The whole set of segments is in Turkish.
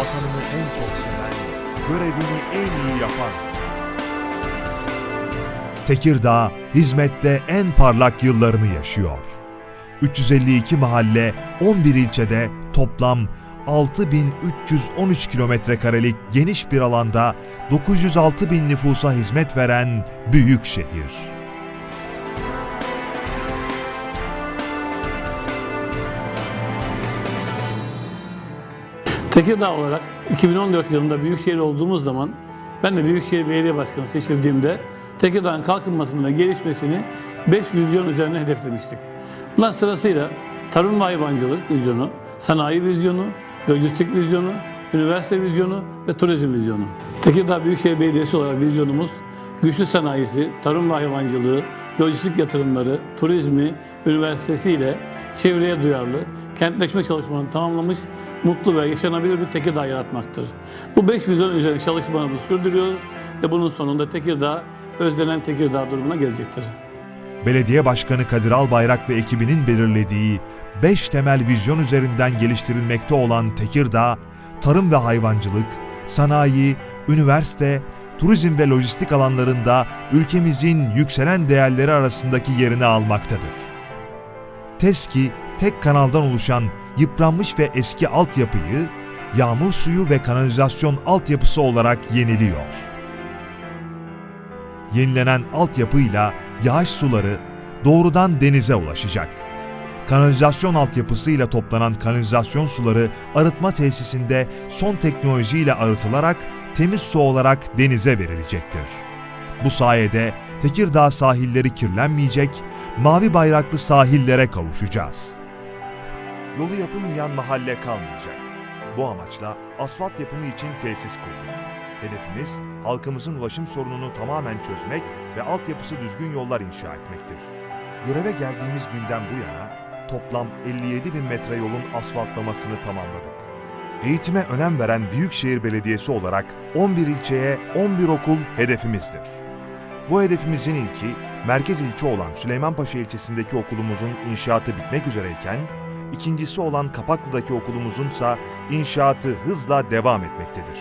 vatanını en çok seven, görevini en iyi yapan. Tekirdağ, hizmette en parlak yıllarını yaşıyor. 352 mahalle, 11 ilçede toplam 6313 kilometre karelik geniş bir alanda 906 bin nüfusa hizmet veren büyük şehir. Tekirdağ olarak 2014 yılında Büyükşehir olduğumuz zaman ben de Büyükşehir Belediye Başkanı seçildiğimde Tekirdağ'ın kalkınmasını ve gelişmesini 5 vizyon üzerine hedeflemiştik. Bunlar sırasıyla tarım ve hayvancılık vizyonu, sanayi vizyonu, lojistik vizyonu, üniversite vizyonu ve turizm vizyonu. Tekirdağ Büyükşehir Belediyesi olarak vizyonumuz güçlü sanayisi, tarım ve hayvancılığı, lojistik yatırımları, turizmi, üniversitesiyle çevreye duyarlı, kentleşme çalışmalarını tamamlamış, mutlu ve yaşanabilir bir Tekirdağ yaratmaktır. Bu beş vizyon üzerine çalışmalarımızı sürdürüyoruz ve bunun sonunda Tekirdağ, özlenen Tekirdağ durumuna gelecektir. Belediye Başkanı Kadir Albayrak ve ekibinin belirlediği 5 temel vizyon üzerinden geliştirilmekte olan Tekirdağ, tarım ve hayvancılık, sanayi, üniversite, turizm ve lojistik alanlarında ülkemizin yükselen değerleri arasındaki yerini almaktadır. TESKİ, tek kanaldan oluşan yıpranmış ve eski altyapıyı yağmur suyu ve kanalizasyon altyapısı olarak yeniliyor. Yenilenen altyapıyla yağış suları doğrudan denize ulaşacak. Kanalizasyon altyapısıyla toplanan kanalizasyon suları arıtma tesisinde son teknolojiyle arıtılarak temiz su olarak denize verilecektir. Bu sayede Tekirdağ sahilleri kirlenmeyecek, mavi bayraklı sahillere kavuşacağız. Yolu yapılmayan mahalle kalmayacak. Bu amaçla asfalt yapımı için tesis kurduk. Hedefimiz halkımızın ulaşım sorununu tamamen çözmek ve altyapısı düzgün yollar inşa etmektir. Göreve geldiğimiz günden bu yana toplam 57 bin metre yolun asfaltlamasını tamamladık. Eğitime önem veren Büyükşehir Belediyesi olarak 11 ilçeye 11 okul hedefimizdir. Bu hedefimizin ilki merkez ilçe olan Süleymanpaşa ilçesindeki okulumuzun inşaatı bitmek üzereyken, ikincisi olan Kapaklı'daki okulumuzunsa inşaatı hızla devam etmektedir.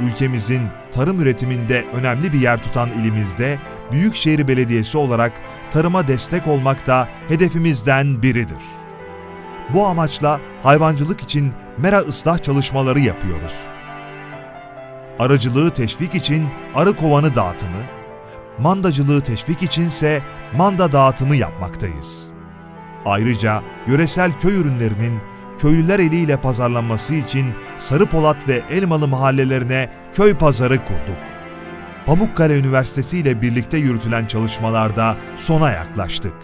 Ülkemizin tarım üretiminde önemli bir yer tutan ilimizde Büyükşehir Belediyesi olarak tarıma destek olmak da hedefimizden biridir. Bu amaçla hayvancılık için mera ıslah çalışmaları yapıyoruz. Arıcılığı teşvik için arı kovanı dağıtımı, mandacılığı teşvik içinse manda dağıtımı yapmaktayız. Ayrıca yöresel köy ürünlerinin köylüler eliyle pazarlanması için Sarıpolat ve Elmalı mahallelerine köy pazarı kurduk. Pamukkale Üniversitesi ile birlikte yürütülen çalışmalarda sona yaklaştık.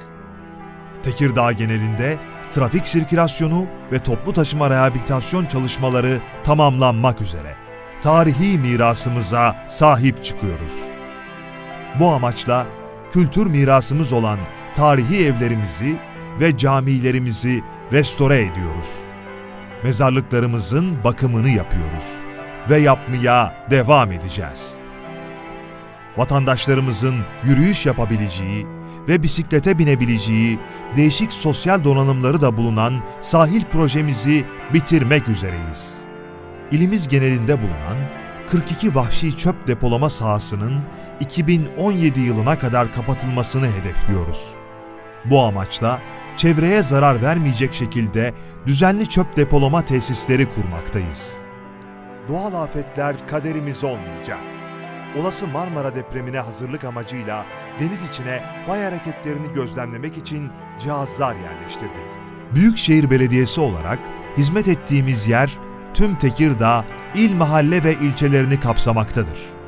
Tekirdağ genelinde trafik sirkülasyonu ve toplu taşıma rehabilitasyon çalışmaları tamamlanmak üzere. Tarihi mirasımıza sahip çıkıyoruz. Bu amaçla kültür mirasımız olan tarihi evlerimizi ve camilerimizi restore ediyoruz. Mezarlıklarımızın bakımını yapıyoruz ve yapmaya devam edeceğiz. Vatandaşlarımızın yürüyüş yapabileceği ve bisiklete binebileceği değişik sosyal donanımları da bulunan sahil projemizi bitirmek üzereyiz. İlimiz genelinde bulunan 42 vahşi çöp depolama sahasının 2017 yılına kadar kapatılmasını hedefliyoruz. Bu amaçla çevreye zarar vermeyecek şekilde düzenli çöp depolama tesisleri kurmaktayız. Doğal afetler kaderimiz olmayacak. Olası Marmara depremine hazırlık amacıyla deniz içine fay hareketlerini gözlemlemek için cihazlar yerleştirdik. Büyükşehir Belediyesi olarak hizmet ettiğimiz yer tüm Tekirdağ, il mahalle ve ilçelerini kapsamaktadır.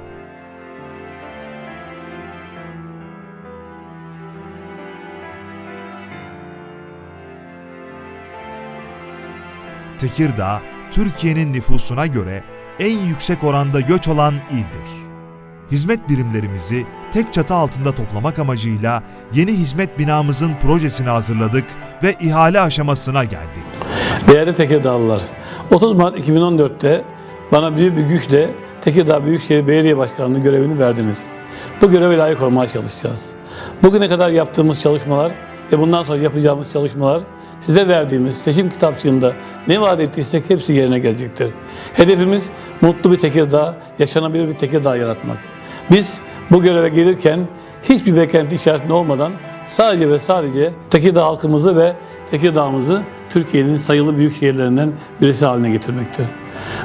Tekirdağ, Türkiye'nin nüfusuna göre en yüksek oranda göç olan ildir. Hizmet birimlerimizi tek çatı altında toplamak amacıyla yeni hizmet binamızın projesini hazırladık ve ihale aşamasına geldik. Değerli Tekirdağlılar, 30 Mart 2014'te bana büyük bir güçle Tekirdağ Büyükşehir Belediye Başkanlığı görevini verdiniz. Bu göreve layık olmaya çalışacağız. Bugüne kadar yaptığımız çalışmalar ve bundan sonra yapacağımız çalışmalar size verdiğimiz seçim kitapçığında ne vaat ettiysek hepsi yerine gelecektir. Hedefimiz mutlu bir Tekirdağ, yaşanabilir bir Tekirdağ yaratmak. Biz bu göreve gelirken hiçbir beklenti işaretli olmadan sadece ve sadece Tekirdağ halkımızı ve Tekirdağ'ımızı Türkiye'nin sayılı büyük şehirlerinden birisi haline getirmektir.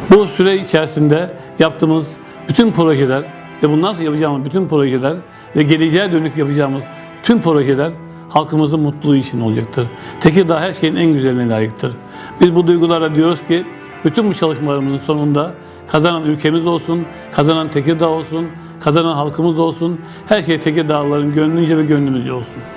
Bu süre içerisinde yaptığımız bütün projeler ve bundan sonra yapacağımız bütün projeler ve geleceğe dönük yapacağımız tüm projeler halkımızın mutluluğu için olacaktır. Tekirdağ her şeyin en güzeline layıktır. Biz bu duygularla diyoruz ki bütün bu çalışmalarımızın sonunda kazanan ülkemiz olsun, kazanan Tekirdağ olsun, kazanan halkımız olsun, her şey Tekirdağlıların gönlünce ve gönlümüzce olsun.